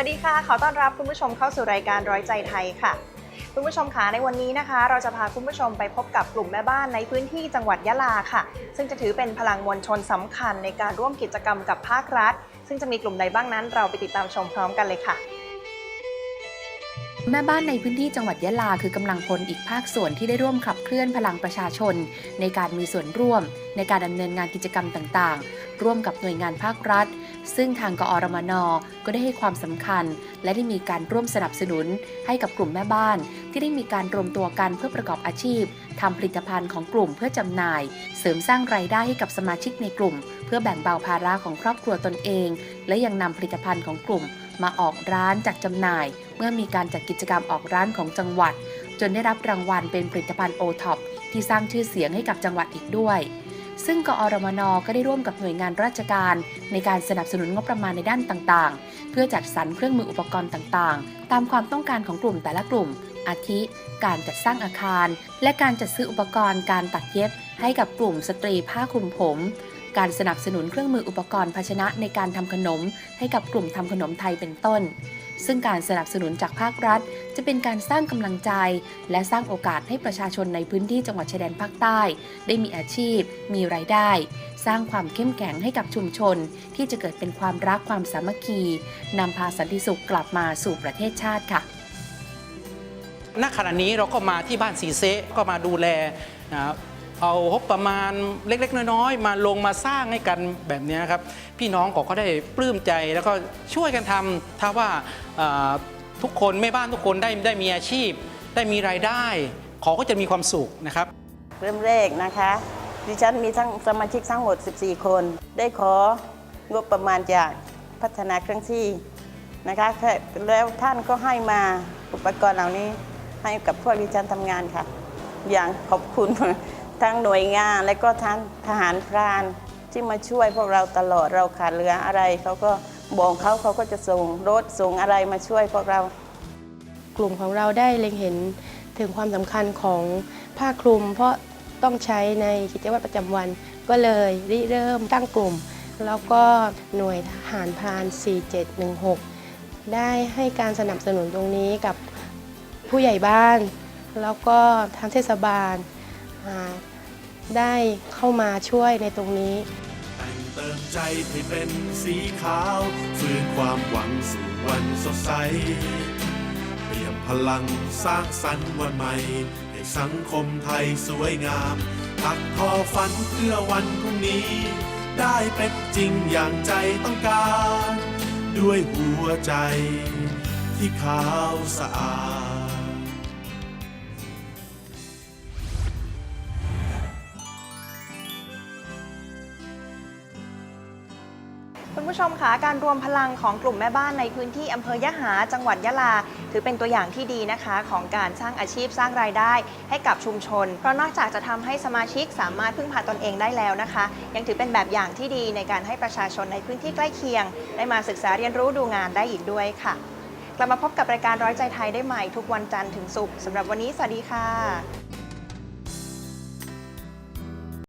วัสดีค่ะ ขอต้อนรับคุณผู้ชมเข้าสู่รายการร้อยใจไทยค่ะ คุณผู้ชมคะในวันนี้นะคะ เราจะพาคุณผู้ชมไปพบกับกลุ่มแม่บ้านในพื้นที่จังหวัดยะลาค่ะ ซึ่งจะถือเป็นพลังมวลชนสำคัญในการร่วมกิจกรรมกับภาครัฐ ซึ่งจะมีกลุ่มใดบ้างนั้น เราไปติดตามชมพร้อมกันเลยค่ะ แม่บ้านในพื้นที่จังหวัดยะลาคือกำลังพลอีกภาคส่วนที่ได้ร่วมขับเคลื่อนพลังประชาชน ในการมีส่วนร่วม ในการดำเนินงานกิจกรรมต่างๆ ร่วมกับหน่วยงานภาครัฐ ซึ่งทางกอรมนก็ได้ให้ความสำคัญ และได้มีการร่วมสนับสนุน ให้กับกลุ่มแม่บ้าน ที่ได้มีการรวมตัวกันเพื่อประกอบอาชีพทำผลิตภัณฑ์ของกลุ่มเพื่อจำหน่าย เสริมสร้างรายได้ให้กับสมาชิกในกลุ่ม เพื่อแบ่งเบาภาระของครอบครัวตนเอง และยังนำผลิตภัณฑ์ของกลุ่ม มาออกร้านจัดจำหน่าย เมื่อมีการจัดกิจกรรมออกร้านของจังหวัด จนได้รับรางวัลเป็นผลิตภัณฑ์โอท็อปที่สร้างชื่อเสียงให้กับจังหวัดอีกด้วย ซึ่งกอรมนก็ได้ร่วมกับหน่วยงานราชการ ในการสนับสนุนงบประมาณในด้านต่างๆ เพื่อจัดสรรเครื่องมืออุปกรณ์ต่างๆ ตามความต้องการของกลุ่มแต่ละกลุ่ม อาทิ การจัดสร้างอาคาร และการจัดซื้ออุปกรณ์การตัดเย็บ ให้กับกลุ่มสตรีผ้าคลุมผม การสนับสนุนเครื่องมืออุปกรณ์ภาชนะในการทำขนม ให้กับกลุ่มทำขนมไทยเป็นต้น ซึ่งการสนับสนุนจากภาครัฐ จะเป็นการสร้างกำลังใจ และสร้างโอกาสให้ประชาชนในพื้นที่จังหวัดชายแดนภาคใต้ ได้มีอาชีพ มีรายได้ สร้างความเข้มแข็งให้กับชุมชน ที่จะเกิดเป็นความรักความสามัคคีนำพาสันติสุขกลับมาสู่ประเทศชาติค่ะณขณะนี้เราก็มาที่บ้านสีเซก็มาดูแลนะครับ เอางบประมาณเล็ก ๆ น้อยๆมาลงมาสร้างให้กันแบบนี้ครับพี่น้องก็ก็ได้ปลื้มใจแล้วก็ช่วยกันทำถ้าว่าทุกคนแม่บ้านทุกคนได้ได้มีอาชีพ ได้มีรายได้เขาก็จะมีความสุขนะครับ เริ่มแรกนะคะดิฉันมีทั้งสมาชิกทั้งหมด 14 คน ได้ของบประมาณจากพัฒนาเครื่องที่นะคะแล้วท่านก็ให้มาอุปกรณ์เหล่านี้ให้กับพวกดิฉันทำงานค่ะ อย่างขอบคุณ ทั้งหน่วยงานและก็ทั้งทหารพรานที่มาช่วยพวกเราตลอดเราขาดเหลืออะไรเขาก็บอกเขาเขาก็จะส่งรถส่งอะไรมาช่วยพวกเรา กลุ่มของเราได้เล็งเห็นถึงความสำคัญของผ้าคลุม เพราะต้องใช้ในกิจวัตรประจำวัน ก็เลยริเริ่มตั้งกลุ่ม แล้วก็หน่วยทหารพราน 4716 ได้ให้การสนับสนุนตรงนี้กับผู้ใหญ่บ้าน แล้วก็ทางเทศบาล ได้เข้ามาช่วยในตรงนี้แต่งเติมใจให้เป็นสีขาวฟื้นความหวังสู่วันสดใสเปลี่ยนพลังสร้างสรรค์วันใหม่ ให้สังคมไทยสวยงามตักทอฝันเพื่อวันพรุ่งนี้ ได้เป็นจริงอย่างใจต้องการ ด้วยหัวใจที่ขาวสะอาด คุณผู้ชมคะการรวมพลังของกลุ่มแม่บ้านในพื้นที่อำเภอยะหาจังหวัดยะลา ถือเป็นตัวอย่างที่ดีนะคะ ของการสร้างอาชีพสร้างรายได้ ให้กับชุมชน เพราะนอกจากจะทำให้สมาชิกสามารถพึ่งพาตนเองได้แล้วนะคะ ยังถือเป็นแบบอย่างที่ดีในการให้ประชาชนในพื้นที่ใกล้เคียง ได้มาศึกษาเรียนรู้ดูงานได้อีกด้วยค่ะ กลับมาพบกับรายการร้อยใจไทยได้ใหม่ทุกวันจันทร์ถึงศุกร์สำหรับวันนี้สวัสดีค่ะ